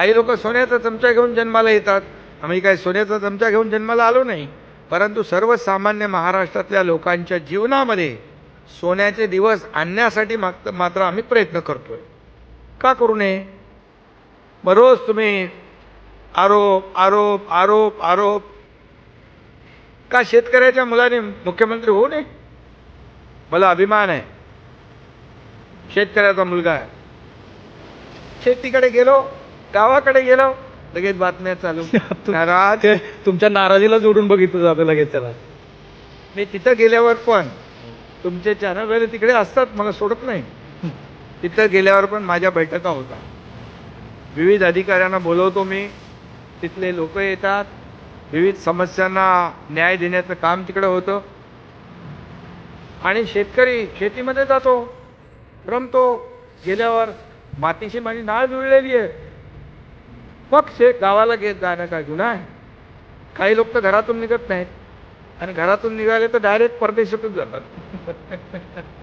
काही लोक सोन्याचा चमचा घेऊन जन्माला येतात. आम्ही काय सोन्याचा चमचा घेऊन जन्माला आलो नाही. परंतु सर्वसामान्य महाराष्ट्रातल्या लोकांच्या जीवनामध्ये सोन्याचे दिवस आणण्यासाठी माग मात्र आम्ही प्रयत्न करतोय. का करू नये? बरोज तुम्ही. आरोप आरोप आरोप आरोप. का शेतकऱ्याच्या मुलाने मुख्यमंत्री होऊ नये? मला अभिमान आहे. शेतकऱ्याचा मुलगा आहे. शेतीकडे गेलो. गावाकडे गेलो लगेच बातम्या चालू. नाराज. ते तुमच्या नाराजीला जोडून बघितलं जातं लगेच त्याला. मी तिथं गेल्यावर पण तुमचे चॅनल तिकडे असतात मला सोडत नाही. तिथं गेल्यावर पण माझ्या बैठका होतात. विविध अधिकाऱ्यांना बोलवतो मी तिथले लोक येतात विविध समस्यांना न्याय देण्याचं काम तिकडे होतं. आणि शेतकरी शेतीमध्ये जातो रमतो. गेल्यावर मातीशी माझी नाळ जुळलेली आहे. मग गावाला घेत जाणं काय गुन्हा आहे? काही लोक तर घरातून निघत नाहीत. आणि घरातून निघाले तर डायरेक्ट परदेशातच जातात.